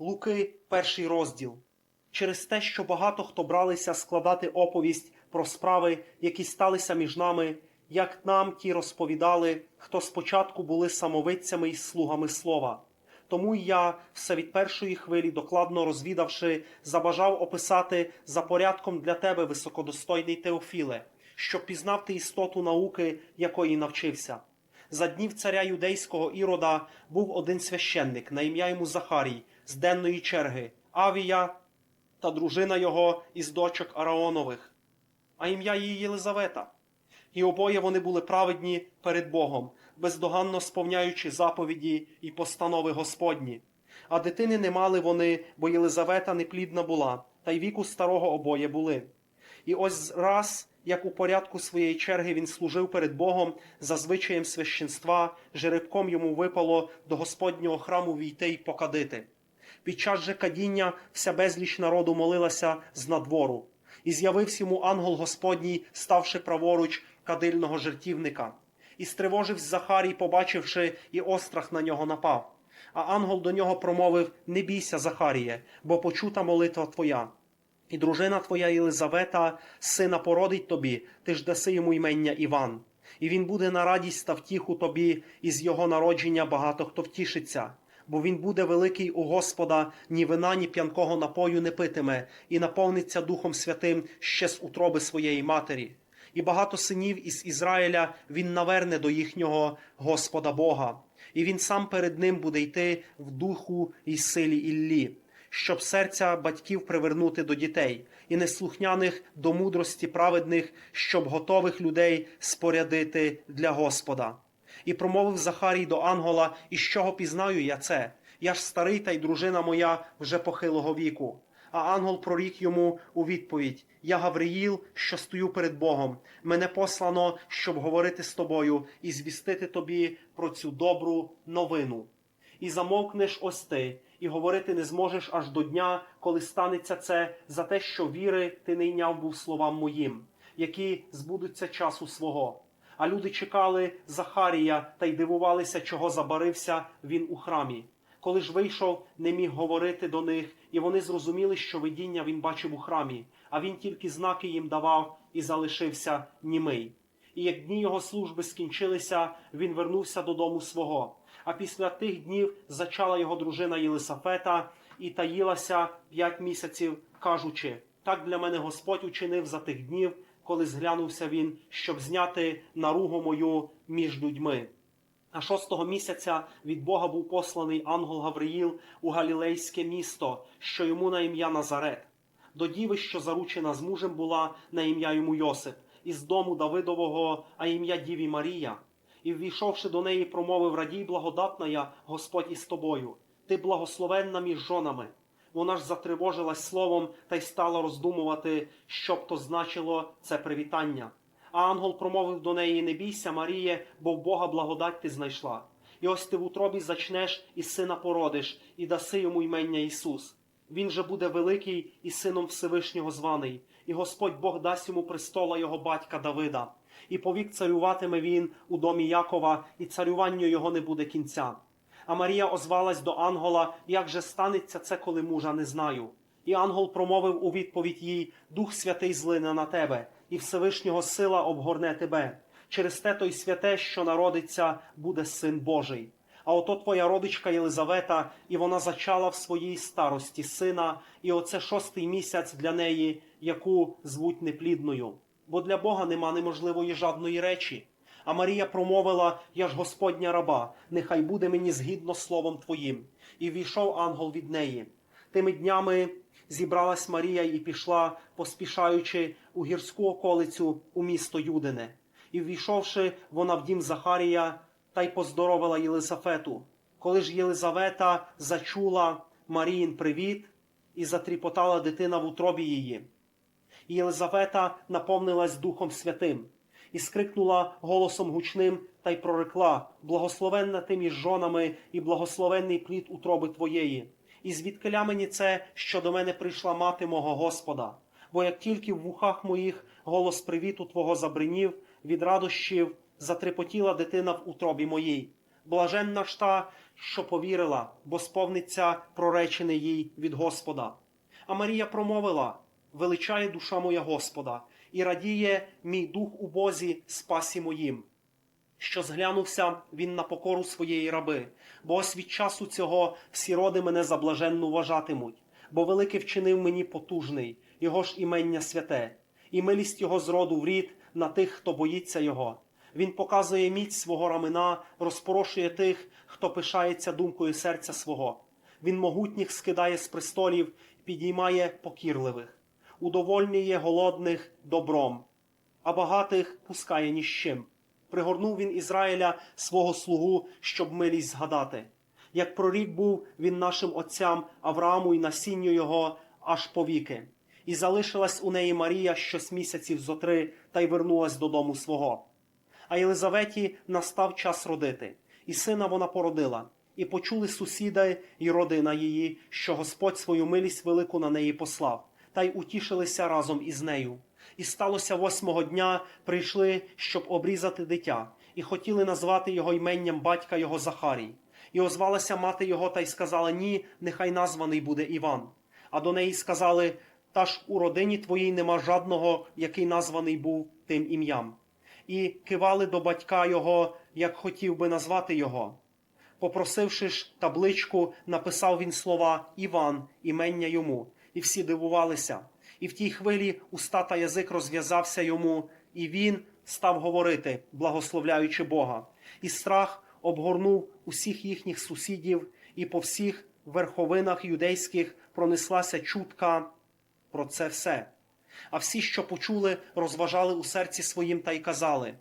Луки, перший розділ. Через те, що багато хто бралися складати оповість про справи, які сталися між нами, як нам ті розповідали, хто спочатку були самовидцями і слугами слова. Тому й я, все від першої хвилі, докладно розвідавши, забажав описати за порядком для тебе високодостойний Теофіле, щоб пізнав ти істоту науки, якої навчився. За днів царя юдейського Ірода був один священник, на ім'я йому Захарій, з денної черги, Авія та дружина його із дочок Араонових, а ім'я її Єлизавета. І обоє вони були праведні перед Богом, бездоганно сповняючи заповіді і постанови Господні. А дитини не мали вони, бо Єлизавета неплідна була, та й віку старого обоє були. І ось раз, як у порядку своєї черги він служив перед Богом за звичаєм священства, жеребком йому випало до Господнього храму війти й покадити. Під час же кадіння вся безліч народу молилася з надвору, і з'явився йому ангел Господній, ставши праворуч кадильного жертівника. І стривожився Захарій, побачивши, і острах на нього напав. А ангел до нього промовив: Не бійся, Захаріє, бо почута молитва твоя. І дружина твоя Єлизавета сина породить тобі, ти ж даси йому ймення Іван. І він буде на радість та втіху тобі, і з його народження багато хто втішиться. Бо він буде великий у Господа, ні вина, ні п'янкого напою не питиме, і наповниться Духом Святим ще з утроби своєї матері. І багато синів із Ізраїля він наверне до їхнього Господа Бога, і він сам перед ним буде йти в духу і силі Іллі щоб серця батьків привернути до дітей, і неслухняних до мудрості праведних, щоб готових людей спорядити для Господа. І промовив Захарій до ангела, і з чого пізнаю я це? Я ж старий та й дружина моя вже похилого віку. А ангел прорік йому у відповідь: Я Гавриїл, що стою перед Богом. Мене послано, щоб говорити з тобою і звістити тобі про цю добру новину. І замовкнеш ось ти, і говорити не зможеш аж до дня, коли станеться це за те, що віри ти не йняв був словам моїм, які збудуться часу свого. А люди чекали Захарія та й дивувалися, чого забарився він у храмі. Коли ж вийшов, не міг говорити до них, і вони зрозуміли, що видіння він бачив у храмі, а він тільки знаки їм давав і залишився німий. І як дні його служби скінчилися, він вернувся додому свого. А після тих днів зачала його дружина Єлисафета і таїлася п'ять місяців, кажучи: так для мене Господь учинив за тих днів, коли зглянувся він, щоб зняти наругу мою між людьми. А шостого місяця від Бога був посланий ангел Гавриїл у Галілейське місто, що йому на ім'я Назарет, до діви, що заручена з мужем була на ім'я йому Йосип, із дому Давидового, а ім'я Діві Марія. І, ввійшовши до неї, промовив радій благодатна я, Господь із тобою, ти благословенна між жонами. Вона ж затривожилась словом та й стала роздумувати, що б то значило це привітання. А ангел промовив до неї: Не бійся, Маріє, бо в Бога благодать ти знайшла. І ось ти в утробі зачнеш і сина породиш, і даси йому ймення Ісус. Він же буде великий і сином Всевишнього званий, і Господь Бог дасть йому престола його батька Давида, і повік царюватиме він у домі Якова, і царюванню його не буде кінця. А Марія озвалась до ангела, як же станеться це, коли мужа не знаю. І ангел промовив у відповідь їй: Дух Святий злине на тебе, і Всевишнього сила обгорне тебе. Через те той святе, що народиться, буде син Божий. А ото твоя родичка Єлизавета, і вона зачала в своїй старості сина, і оце шостий місяць для неї, яку звуть неплідною. Бо для Бога нема неможливої жадної речі. А Марія промовила: Я ж Господня раба, нехай буде мені згідно словом твоїм. І війшов ангел від неї. Тими днями зібралась Марія і пішла, поспішаючи у гірську околицю у місто Юдине. І ввійшовши вона в дім Захарія, та й поздоровила Єлисафету. Коли ж Єлизавета зачула Маріїн привіт і затріпотала дитина в утробі її. І Єлизавета наповнилась Духом Святим і скрикнула голосом гучним та й прорекла: Благословенна ти між жонами і благословенний плід утроби твоєї. І звідкиля мені це, що до мене прийшла мати мого Господа. Бо як тільки в вухах моїх голос привіту Твого забринів, від радощів затрепотіла дитина в утробі моїй. Блаженна ж та, що повірила, бо сповниться проречене їй від Господа. А Марія промовила: Величає душа моя Господа, і радіє мій дух у Бозі спасі моїм що зглянувся він на покору своєї раби, бо ось від часу цього всі роди мене за блаженну вважатимуть, бо велике вчинив мені потужний, його ж імення святе, і милість його з роду в рід на тих, хто боїться його. Він показує міць свого рамена, розпорошує тих, хто пишається думкою серця свого. Він могутніх скидає з престолів, підіймає покірливих, удовольнює голодних добром, а багатих пускає ні з чим пригорнув він Ізраїля свого слугу, щоб милість згадати. Як прорік був він нашим отцям Аврааму і насінню його аж повіки. І залишилась у неї Марія щось місяців зо три та й вернулась додому свого. А Єлизаветі настав час родити, і сина вона породила. І почули сусіди й родина її, що Господь свою милість велику на неї послав, та й утішилися разом із нею. І сталося восьмого дня, прийшли, щоб обрізати дитя, і хотіли назвати його іменням батька його Захарій. І озвалася мати його та й сказала: Ні, нехай названий буде Іван. А до неї сказали: Та ж у родині твоїй нема жадного, який названий був тим ім'ям. І кивали до батька його, як хотів би назвати його. Попросивши ж табличку, написав він слова Іван, імення йому, і всі дивувалися. І в тій хвилі уста та язик розв'язався йому, і він став говорити, благословляючи Бога. І страх обгорнув усіх їхніх сусідів, і по всіх верховинах юдейських пронеслася чутка про це все. А всі, що почули, розважали у серці своїм та й казали,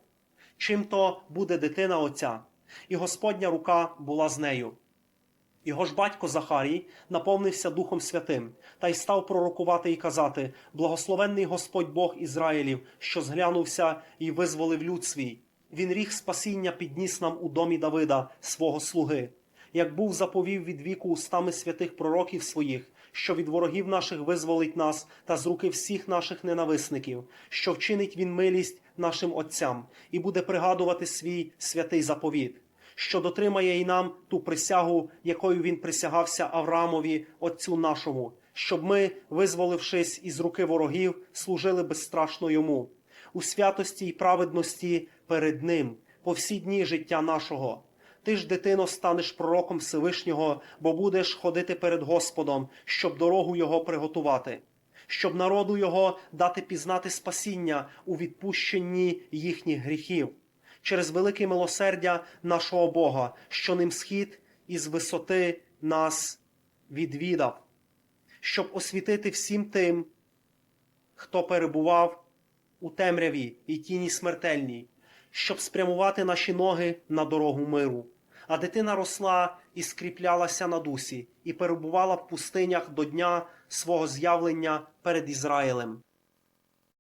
чим то буде дитина Отця, і Господня рука була з нею. Його ж батько Захарій наповнився Духом Святим та й став пророкувати і казати: Благословенний Господь Бог Ізраїлів, що зглянувся і визволив люд свій. Він ріг спасіння підніс нам у домі Давида, свого слуги, як був заповів від віку устами святих пророків своїх, що від ворогів наших визволить нас та з руки всіх наших ненависників, що вчинить він милість нашим отцям і буде пригадувати свій святий заповіт що дотримає й нам ту присягу, якою він присягався Авраамові, отцю нашому, щоб ми, визволившись із руки ворогів, служили безстрашно йому, у святості й праведності перед ним, по всі дні життя нашого. Ти ж, дитино, станеш пророком Всевишнього, бо будеш ходити перед Господом, щоб дорогу його приготувати, щоб народу його дати пізнати спасіння у відпущенні їхніх гріхів через велике милосердя нашого Бога, що ним схід із висоти нас відвідав, щоб освітити всім тим, хто перебував у темряві і тіні смертельній, щоб спрямувати наші ноги на дорогу миру. А дитина росла і скріплялася на дусі, і перебувала в пустинях до дня свого з'явлення перед Ізраїлем.